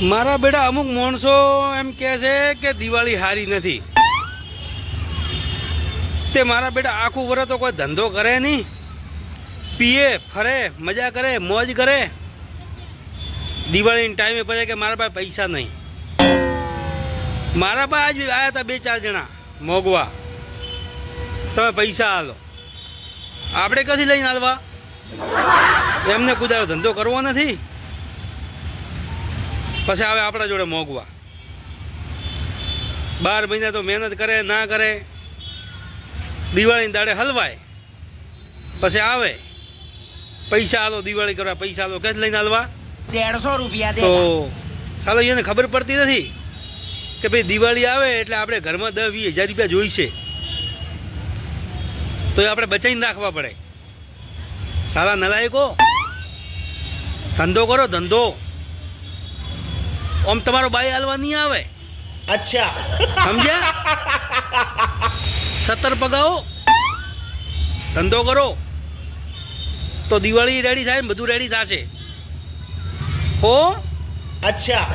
મારા બેટા અમુક માણસો એમ કહે છે કે દિવાળી હારી નથી. તે મારા બેટા આખું વર્ષ તો કોઈ ધંધો કરે નહીં. પીએ, ફરે, મજા કરે, મોજ કરે. દિવાળીના ટાઈમે પછી કે મારા પાસે પૈસા નહીં. મારા પાસે આજ આવ્યા હતા બે ચાર જણા મોગવા તમે પૈસા હાલો આપણે કથી લઈને હાલવા? એમને કુદારો ધંધો કરવો નથી? પછી આવે આપણા જોડે મોગવા બાર મહિના તો મહેનત કરે ના કરે. દિવાળીની દાડે હલવાય. પછી આવે. પૈસા આલો દિવાળી કરવા પૈસા આલો કઈ લઈને હાલવા? દેડસો રૂપિયા તો સાલો એને ખબર પડતી નથી કે ભાઈ દિવાળી આવે એટલે આપણે ઘરમાં દસ વીસ હજાર રૂપિયા જોઈશે. તો એ આપણે બચાવીને રાખવા પડે. સાલા નલાયકો ધંધો કરો ધંધો. આમ તમારો બાઈ હાલવા નહીં આવે? અચ્છા. સમજ્યા? સત્તર પગાવો. ધંધો કરો. તો દિવાળી રેડી થાય ને બધું રેડી થશે. હો? અચ્છા.